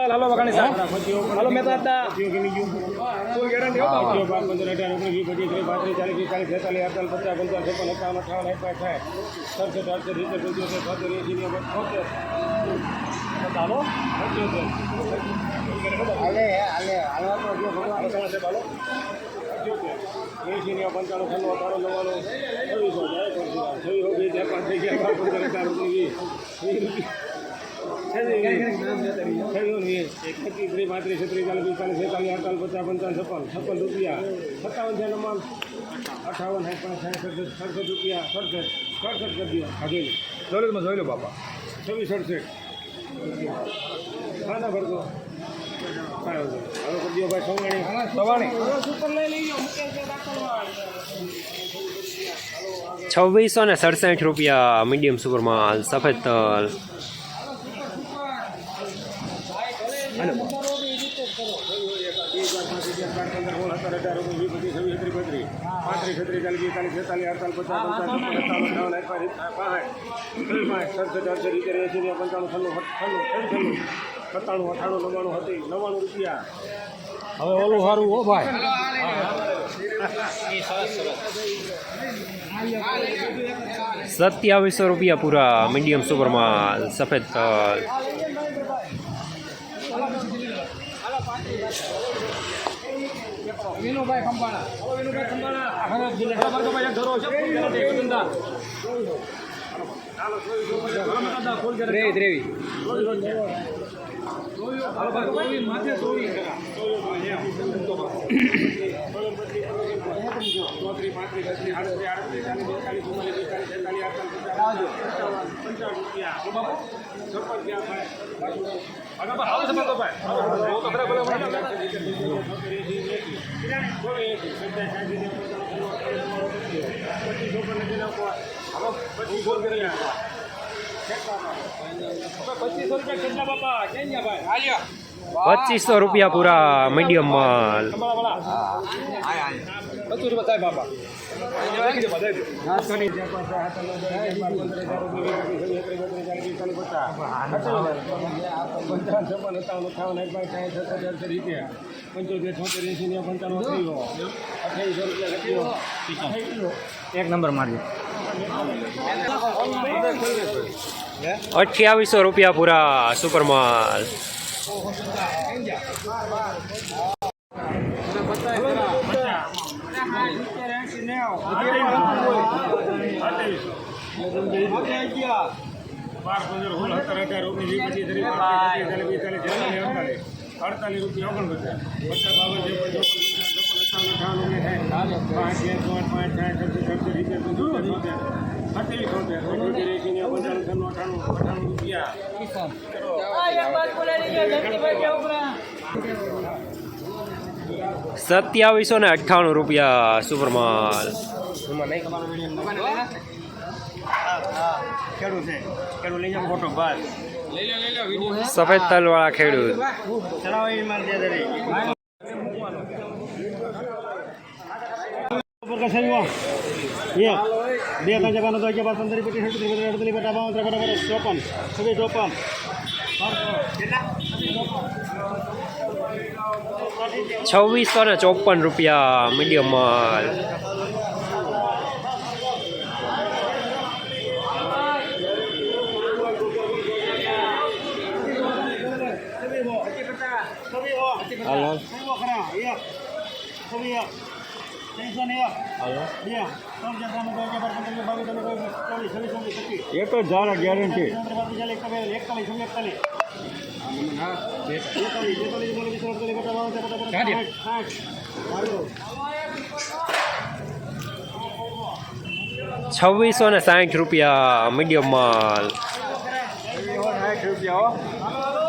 હાલો વગાણી સાહેબ હાલો મહેતા હતા કોઈ ગેરંટી હો બાપા. પંદર પંદર અઢાર ઓગણીસ વીસ પચીસ ત્રીસ પાંત્રીસ ચાલીસ પિસ્તાલીસ છેતાલીસ અડતાલીસ પચાસ પંચાવન છપ્પન એકાવન અઠાવન એક પાંચ સાઠ સડસઠ અડસઠ સિત્તેર પંચોતેર છોતેર એંસી નેવું છોતેર હાલો હાલે હાલે હાલવા તો જો ભગવાન છે બાલો પંચોતેર પંચાણું છન્નું અઠાણું નવ્વાણું છવ્વીસો જાય છવ્વીસો ચાર પાંચ થઈ ગયા બાર પંદર અઢાર ઓગણીસ વીસ વીસ રૂપિયા એકત્રીસ ત્રીસ પાંત્રીસ છત્રીસ ચાલીસ પિસ્તાલીસ છેતાલીસ અડતાલીસ પચાસ પંચાવન છપ્પન છપ્પન રૂપિયા સત્તાવન છે નંબર અઠાવન સાઠ પાંચ સાઠ સડસઠ સડસઠ રૂપિયા સડસઠ સડસઠ કરી દો ખાધેલું દોલતમાં જોઈ લો બાપા છવ્વીસ સડસઠ હા ના ભરતો. હવે કરી દો ભાઈ સવાણી. છવ્વીસો ને સડસઠ રૂપિયા મીડિયમ સુપરમાં સફેદ તલ. પાંત્રીસ છત્રીસ ચાલીસ પિસ્તાલીસ છેતાલીસ અડતાલીસ પચાસ પાંચ સડસઠ અડસઠ સિત્તેર એંસી ને પંચાણું છન્નું છન્નું છન્નું સત્તાણું અઠાણું નવ્વાણું હતી નવ્વાણું રૂપિયા હવે ઓલું સારું હો ભાઈ. સત્યાવીસો રૂપિયા પૂરા મીડિયમ સુપરમાં સફેદ વિનુભાઈ ખંભાળા. વિનુભાઈ ખંભાળા. આખા જિલ્લા ભાઈ ધરો છે. ત્રેવી ત્રેવી હાલો ભાઈ ચોવીસ માથે ચોવીસ ચોત્રીસ પાંત્રીસ છત્રીસ આડત્રીસ આડત્રીસ ચાલીસ બેતાલીસ ચુમ્માલીસ પિસ્તાલીસ છેતાલીસ અડતાલીસ પંચાવન રૂપિયા છપ્પન પચીસો રૂપિયા પૂરા મીડિયમ માલ. રૂપિયા થાય બાપા એક નંબર મારજો. અઠ્યાવીસો રૂપિયા પૂરા સુપર માલ અડતાલીસ રૂપિયા ઓગણપચાસ પચાસ બાવન રૂપિયા સત્યાવીસો ને અઠ્ઠાણું રૂપિયા સુપર માલ સફેદ તલ તલવાળા ખેડૂત બે ત્રણ જવાનો તો અગિયાર પંદર પેટી ત્રીસ બત્રીસ અડતાલીસ બટા બાવન ત્રેપન ચોપન છવ્વીસ ચોપન છવ્વીસો ને ચોપન રૂપિયા મીડિયમ માલ. હાલો. એક તો જાણ ગેરંટી છવ્વીસો ને સાઠ રૂપિયા મીડિયમ માલ હાલો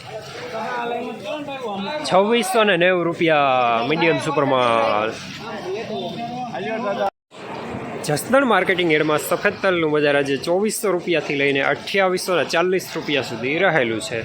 છવ્વીસો ને નેવું રૂપિયા મીડિયમ સુપરમાં જસદણ માર્કેટિંગ એડમાં સફેદ તલનું બજાર આજે ચોવીસો રૂપિયાથી લઈને અઠ્યાવીસો ને ચાલીસ રૂપિયા સુધી રહેલું છે.